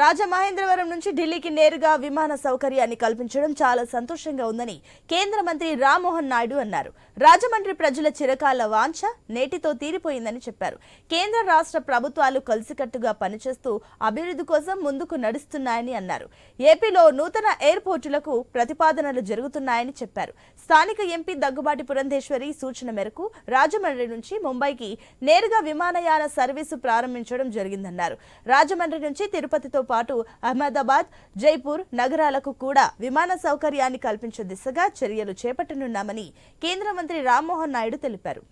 రాజమహేంద్రవరం నుంచి ఢిల్లీకి నేరుగా విమాన సౌకర్యాన్ని కల్పించడం చాలా సంతోషంగా ఉందని కేంద్ర మంత్రి రామ్మోహన్ నాయుడు అన్నారు. రాజమండ్రి ప్రజల చిరకాల వాంఛ నేటితో తీరిపోయిందని చెప్పారు. కేంద్ర రాష్ట్ర ప్రభుత్వాలు కలిసికట్టుగా పనిచేస్తూ అభివృద్ధి కోసం ముందుకు నడుస్తున్నాయని అన్నారు. ఏపీలో నూతన ఎయిర్పోర్టులకు ప్రతిపాదనలు జరుగుతున్నాయని చెప్పారు. స్థానిక ఎంపీ దగ్గుబాటి పురంధేశ్వరి సూచన మేరకు రాజమండ్రి నుంచి ముంబైకి నేరుగా విమానయాన సర్వీసు ప్రారంభించడం జరిగిందన్నారు. రాజమండ్రి నుంచి తిరుపతితో పాటు అహ్మదాబాద్ జైపూర్ నగరాలకు కూడా విమాన సౌకర్యాన్ని కల్పించే దిశగా చర్యలు చేపట్టనున్నామని కేంద్ర మంత్రి రామ్మోహన్ నాయుడు తెలిపారు.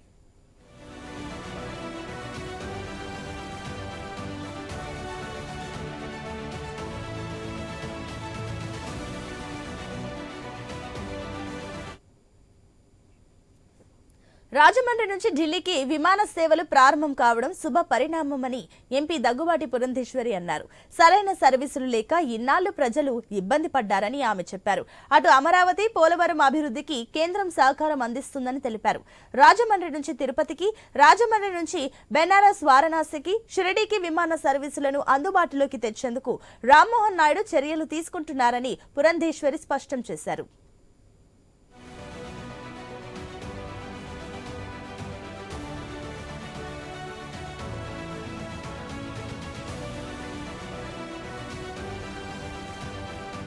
రాజమండ్రి నుంచి ఢిల్లీకి విమాన సేవలు ప్రారంభం కావడం శుభ పరిణామమని ఎంపీ దగ్గుబాటి పురంధేశ్వరి అన్నారు. సరైన సర్వీసులు లేక ఇన్నాళ్ళు ప్రజలు ఇబ్బంది పడ్డారని ఆమె చెప్పారు. అటు అమరావతి పోలవరం అభివృద్ధికి కేంద్రం సహకారం అందిస్తుందని తెలిపారు. రాజమండ్రి నుంచి తిరుపతికి రాజమండ్రి నుంచి బెనారస్ వారణాసికి షిరిడీకి విమాన సర్వీసులను అందుబాటులోకి తెచ్చేందుకు రామ్మోహన్ నాయుడు చర్యలు తీసుకుంటున్నారని పురంధేశ్వరి స్పష్టం చేశారు.